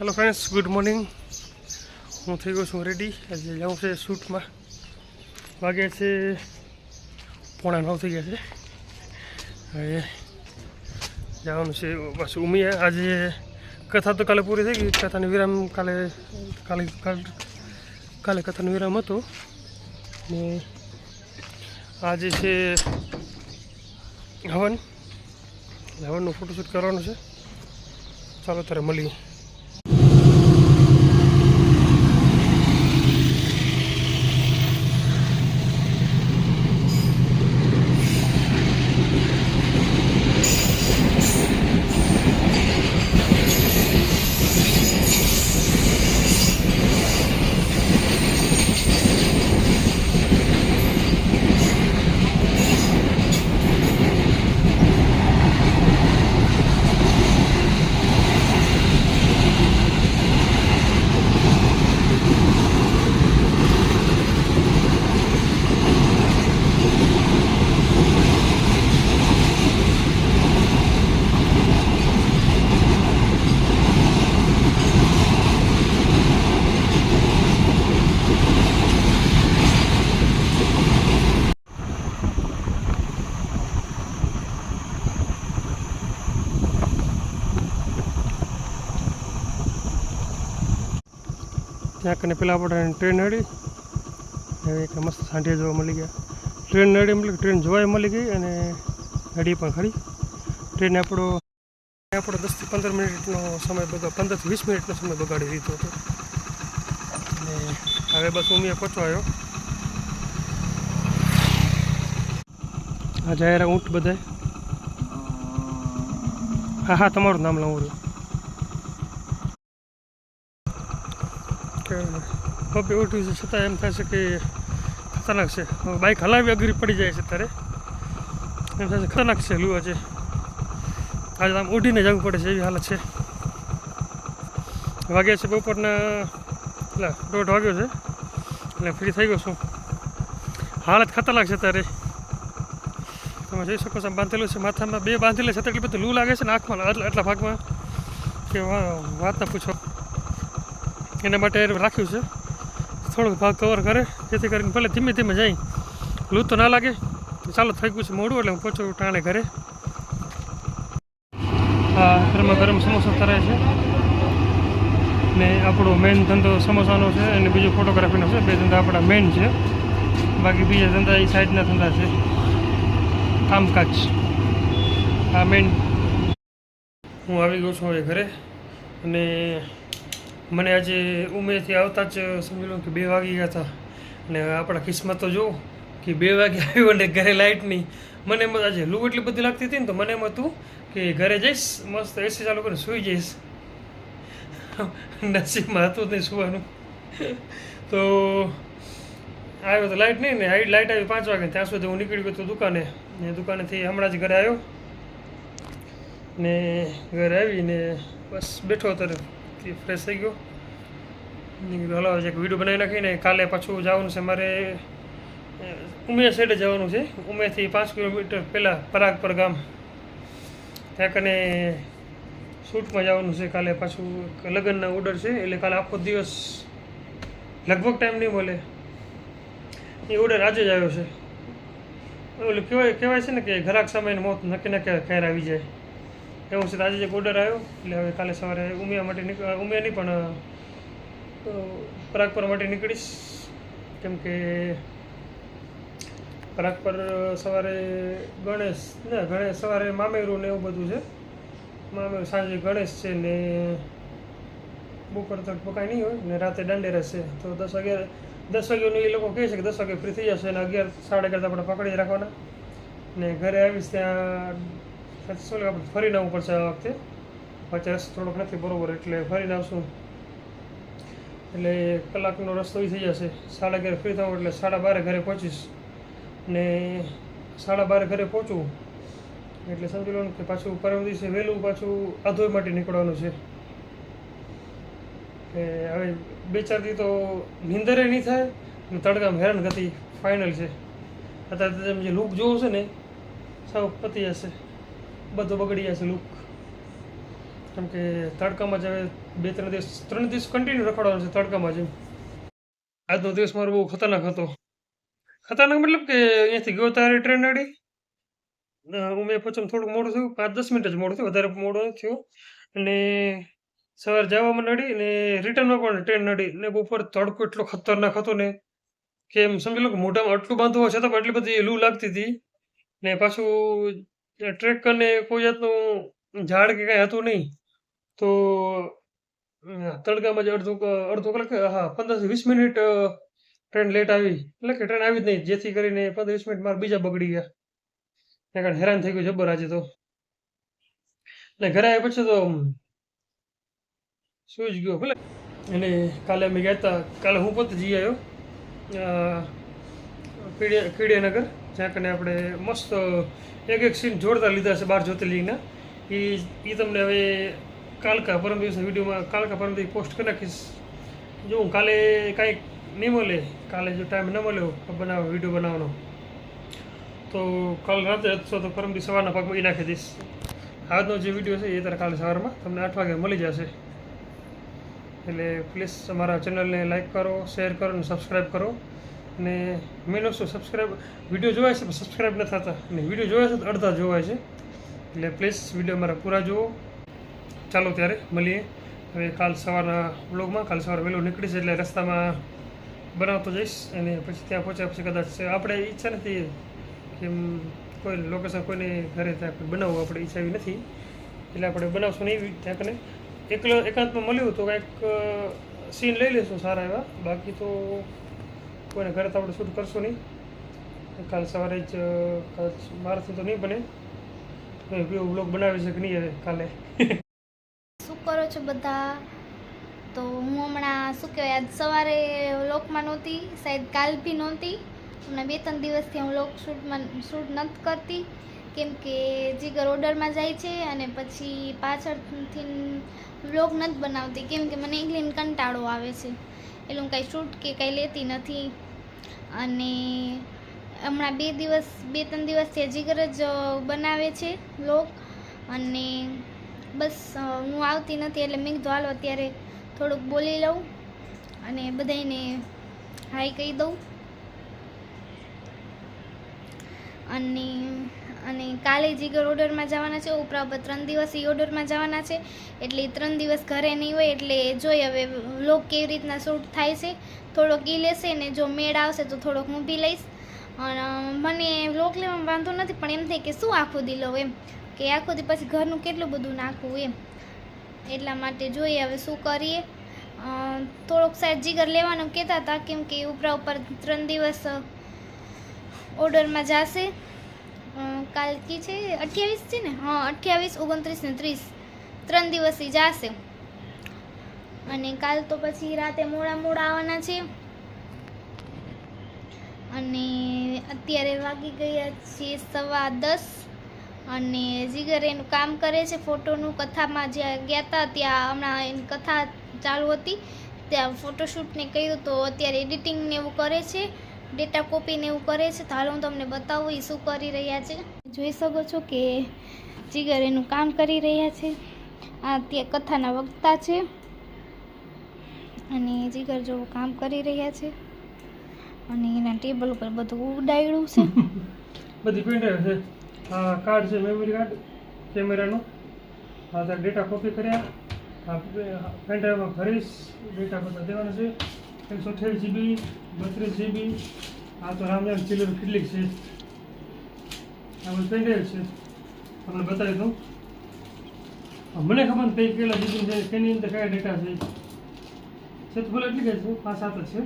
Hello friends good morning હું થઈ ગયો છું રેડી આજે જાઉં છે શૂટમાં વાગે છે, પોણા નવ થઈ ગયા છે. હવે જવાનું છે પાછું ઉમી આજે કથા તો કાલે પૂરી થઈ ગઈ. કથાનું વિરામ કાલે કાલે કાલે કથાનું વિરામ હતો. ને આજે છે હવન. હવનનું ફોટોશૂટ કરવાનું છે. ચાલો, ત્યારે મળીએ. ત્યાં કને પેલા આપણે ટ્રેન નડી. હવે એક મસ્ત સાંઢે જોવા મળી ગયા. ટ્રેન નડી મતલબ ટ્રેન જોવાય મળી ગઈ અને નડી પણ ખરી. ટ્રેન આપણો આપણો દસથી પંદર મિનિટનો સમય બગા પંદરથી વીસ મિનિટનો સમય બગાડી દીધો હતો. અને હવે બસ ઉમિયા પહોંચવા આવ્યો. આ જાહેરા ઊંટ બધાય. હા હા તમારું નામ લઉં છું કે પપ્પી ઉઠ્યું છે, છતાં એમ છે કે ખતરનાક છે. બાઇક હલાવી અઘરી પડી જાય છે ત્યારે એમ છે ખતરનાક છે, લુવા છે. આજે આમ ઉઠીને જવું પડે છે, એવી હાલત છે. વાગ્યા છે બપોરના, એટલે દોઢ વાગ્યો છે. એટલે ફ્રી થઈ ગયો છું. હાલત ખતરનાક છે ત્યારે તમે જોઈ શકો છો બાંધેલું છે, માથામાં બે બાંધેલા છે એટલી બધી લૂ લાગે છે ને આંખમાં એટલા ભાગમાં. કે વાત ના પૂછો. એના માટે રાખ્યું છે. થોડોક ભાગ કવર કરે, જેથી કરીને ભલે ધીમે ધીમે જાય. લૂ તો ના લાગે. ચાલો થઈ ગયું છે મોડું, એટલે હું પહોંચું ટાણે ઘરે. હા ગરમા ગરમ સમોસા તરાય છે. ને આપણો મેઇન ધંધો સમોસાનો છે અને બીજો ફોટોગ્રાફીનો છે. બે ધંધા આપણા મેઇન છે. બાકી બીજા ધંધા એ સાઈડના ધંધા છે. કામકાજ. આ મેઇન હું આવી ગયો છું હવે ઘરે. અને મને આજે ઉમેરથી આવતા જ સમજી લો કે બે વાગી ગયા હતા. અને આપણા કિસ્મત તો જો કે બે વાગે આવ્યો અને ઘરે લાઇટ નહીં મને એમ આજે લૂ એટલી બધી લાગતી હતી ને તો મને એમ હતું કે ઘરે જઈશ, મસ્ત એસી ચાલુ કરીને સૂઈ જઈશ. નસીબમાં હતું નહીં સુવાનું. તો આવ્યો તો લાઇટ નહીં ને આવી લાઇટ આવી પાંચ વાગે. ત્યાં સુધી હું નીકળી ગયો તો દુકાને. ને દુકાનેથી હમણાં જ ઘરે આવ્યો. ને ઘરે આવીને બસ બેઠો ત્યારે ફ્રેશ થઈ ગયો. હલો એક વીડિયો બનાવી નાખીને કાલે પાછું જવાનું છે મારે ઉમિયા સાઈડે જવાનું છે. ઉમિયાથી પાંચ કિલોમીટર પહેલાં પરાગપર ગામ. ત્યાં કને શૂટમાં જવાનું છે કાલે પાછું લગ્નના ઓર્ડર છે. એટલે કાલે આખો દિવસ લગભગ ટાઈમ નહીં મળે. એ ઓર્ડર આજે જ આવ્યો છે. ઓલું કહેવાય કહેવાય છે ને કે ઘરાક સમયને મોત નક્કી નક્કી ખેર આવી જાય. એવું છે આજે એક ઓર્ડર આવ્યો, એટલે હવે કાલે સવારે ઉમિયા માટે ઉમિયા નહીં, પણ પરાગપર માટે નીકળીશ. કેમ કે પરાગપર સવારે ગણેશ, ના, ગણેશ, સવારે મામેરું ને એવું બધું છે. મામેરું સાંજે ગણેશ છે ને બપોર તક પકાઈ નહીં હોય, ને રાતે દાંડેરા છે. તો દસ અગિયાર દસ વાગ્યાનું એ લોકો કહે છે કે દસ વાગે ફ્રી થઈ જશે, અને અગિયાર, સાડા અગિયાર આપણે પકડી જ રાખવાના. ને ઘરે આવીશ ત્યાં શું આપણે ફરીને આવવું પડશે આ વખતે? પાછા રસ્તો થોડોક નથી બરોબર, એટલે ફરીને આવશું. એટલે કલાકનો રસ્તો એ થઈ જશે. સાડા અગિયાર ફ્રી થવું એટલે સાડા બારે ઘરે પહોંચીશ. ને સાડા બારે ઘરે પહોંચું. એટલે સમજી લો કે પાછું પરમ દિવસે વહેલું પાછું અધોઈ માટે નીકળવાનું છે. કે હવે બે ચાર દી તો નિંદરે નહીં થાય ને તડકામ હેરાન ગતિ ફાઇનલ છે. અત્યારે તમે જે લૂક જોવો છે ને, સાવ પતી જશે. બધું બગડી જશે લુક કેમ કે તડકામાં જ હવે બે ત્રણ દિવસ ત્રણ દિવસ કન્ટિન્યુ રખડવાનો છે તડકામાં જ આજનો દિવસ મારો બહુ ખતરનાક હતો. ખતરનાક મતલબ કે અહીંયાથી ગયો ત્યારે ટ્રેન અડી હું મેં પછી થોડુંક મોડું થયું, પાંચ દસ મિનિટ જ મોડું થયું, વધારે મોડું થયું. અને સવારે જવામાં નડી ને રિટર્નમાં પણ ટ્રેન નડી ને બપોર તડકો એટલો ખતરનાક હતો ને કે એમ સમજી લો કે મોઢામાં આટલું બાંધવું હોય, છતાં પણ એટલી બધી લૂ લાગતી હતી. ને પાછું ટ્રેક કરીને કોઈ જાતનું ઝાડ કે કાંઈ હતું નહીં, તો તડકામાં જ અડધો અડધો કલાક, હા પંદરથી વીસ મિનિટ ટ્રેન લેટ આવી. એટલે કે ટ્રેન આવી જ નહીં, જેથી કરીને પંદર વીસ મિનિટ મારા બીજા બગડી ગયા. એના કારણે હેરાન થઈ ગયું જબર આજે તો. એટલે ઘરે આવ્યા પછી તો સૂઈ જ ગયો. ભલે. અને કાલે અમે ગયા હતા, કાલે હું પોતે જઈ આવ્યો. કીડિયાનગર જ્યાં કને આપણે મસ્ત એક એક સીન જોડતા લીધા છે બાર જ્યોતિર્લિંગના. એ એ તમને હવે કાલકા પરમ દિવસે વિડીયોમાં કાલકા પરમ દિવસ પોસ્ટ કરી નાખીશ. જો હું કાલે કાંઈક નહીં મળે, કાલે જો ટાઈમ ન મળ્યો બનાવ, વીડિયો બનાવવાનો. તો કાલ રાતે અથવા તો પરમ દિવસ સવારના ભાગમાં એ નાખી દઈશ. આજનો જે વીડિયો છે એ તારે કાલે સવારમાં તમને આઠ વાગે મળી જશે. એટલે પ્લીઝ અમારા ચેનલને લાઇક કરો શેર કરો અને સબસ્ક્રાઈબ કરો. અને મેન વસ્તુ સબસ્ક્રાઈબ વીડિયો જોવાય છે પણ સબસ્ક્રાઈબ ન થતા. અને વીડિયો જોવાય છે તો અડધા જોવાય છે. એટલે પ્લીઝ વીડિયો મારા પૂરા જુઓ. ચાલો ત્યારે મળીએ. હવે કાલ સવારના બ્લોગમાં કાલ સવારે વહેલું નીકળીશ એટલે રસ્તામાં બનાવતો જઈશ અને પછી ત્યાં પહોંચ્યા પછી કદાચ આપણે ઈચ્છા નથી કે કોઈ લોકેશન કોઈને ઘરે ત્યાં બનાવવું, આપણે ઈચ્છા એવી નથી. એટલે આપણે બનાવશું નહીં ત્યાં કને. એકલો એકાંતમાં મળ્યું તો કાંઈક સીન લઈ લઈશું સારા એવા. બાકી તો કોઈને ઘરે તો આપણે શૂટ કરશું નહીં. કાલ સવારે જ કદાચ મારાથી તો નહીં બને. વીડિયો બ્લોગ બનાવી છે કે નહીં હવે કાલે. શું કરો છો બધા? તો હું હમણાં, શું કહેવાય, આજ સવારે લોકમાં નહોતી, શાયદ કાલ બી નહોતી. હમણાં બે ત્રણ દિવસથી હું લોક શૂટમાં, શૂટ નથી કરતી. કેમ કે જીગર ઓર્ડરમાં જાય છે અને પછી પાછળથી વ્લોગ નથી બનાવતી. કેમ કે મને એકલીને કંટાળો આવે છે. એટલે હું કાંઈ શૂટ કે કાંઈ લેતી નથી. અને હમણાં બે દિવસ, બે ત્રણ દિવસથી જીગર જ બનાવે છે લોક અને બસ હું આવતી નથી એટલે મેં કીધું, હાલો, અત્યારે થોડુંક બોલી લઉં અને બધાને હાઈ કહી દઉં. અને અને કાલે જીગર ઓર્ડરમાં જવાના છે ઉપરા ઉપર ત્રણ દિવસ એ ઓર્ડરમાં જવાના છે. એટલે ત્રણ દિવસ ઘરે નહીં હોય, એટલે જોઈ હવે લોક કેવી રીતના શૂટ થાય છે. થોડોક ઈ લેશે ને જો મેળ આવશે તો થોડોક હું બી લઈશ. અને, મને વ્લોગ લેવામાં વાંધો નથી, પણ એમ થાય કે શું આખો દી લઉં એમ? કે આખો દી પછી ઘરનું કેટલું બધું નાખવું એમ? એટલા માટે જોઈએ હવે શું કરીએ. થોડોક સાઈડ જીગર લેવાનું કહેતા હતા, કેમ કે ઉપરા ઉપર ત્રણ દિવસ ઓર્ડરમાં જશે. અ, કાલ કી છે અઠ્યાવીસ છે ને? હા અઠ્યાવીસ ઓગણત્રીસ ને ત્રીસ. ત્રણ દિવસથી જશે. અને કાલ તો પછી રાતે મોડા મોડા આવવાના છે. અને અત્યારે વાગી ગયા છે સવા દસ. અને જીગર એનું કામ કરે છે ફોટોનું કથામાં જ્યાં ગયા હતા ત્યાં હમણાં એની કથા ચાલુ હતી. ત્યાં ફોટોશૂટને કહ્યું તો અત્યારે એડિટિંગને એવું કરે છે. ડેટા કોપી ને એવું કરે છે, તો હાલ હું તમને બતાવું એ શું કરી રહ્યા છે. જોઈ શકો છો કે જીગર એનું કામ કરી રહ્યા છે. આ ત્યાં કથાના વક્તા છે. અને જીગર જો કામ કરી રહ્યા છે. અને એના ટેબલ ઉપર બધું ઉડાડ્યું છે. બધી પ્રિન્ટર છે. આ કાર્ડ છે મેમરી કાર્ડ કેમેરાનું. આ ડેટા કોપી કર્યા. આ પ્રિન્ટરમાં ભરીશ ડેટા બધા દેવાનો છે. એકસો અઠ્યાવીસ જીબી બત્રીસ જીબી આ તો રામજાન ચિલ્લર કેટલીક છે? આ બધી પેનડ્રાઈવ છે. તમને બતાવી દઉં. મને ખબર ને કઈ કેટલા જીબી છે તેની અંદર કયા ડેટા છે. છે તો ભલે એટલી કઈ છે. પાંચ સાત જ છે.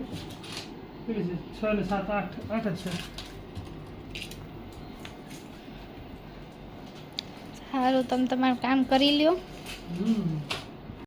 કેટલી છે? છ ને સાત આઠ આઠ જ છે. સારું તમે તમારું કામ કરી લ્યો. હમ.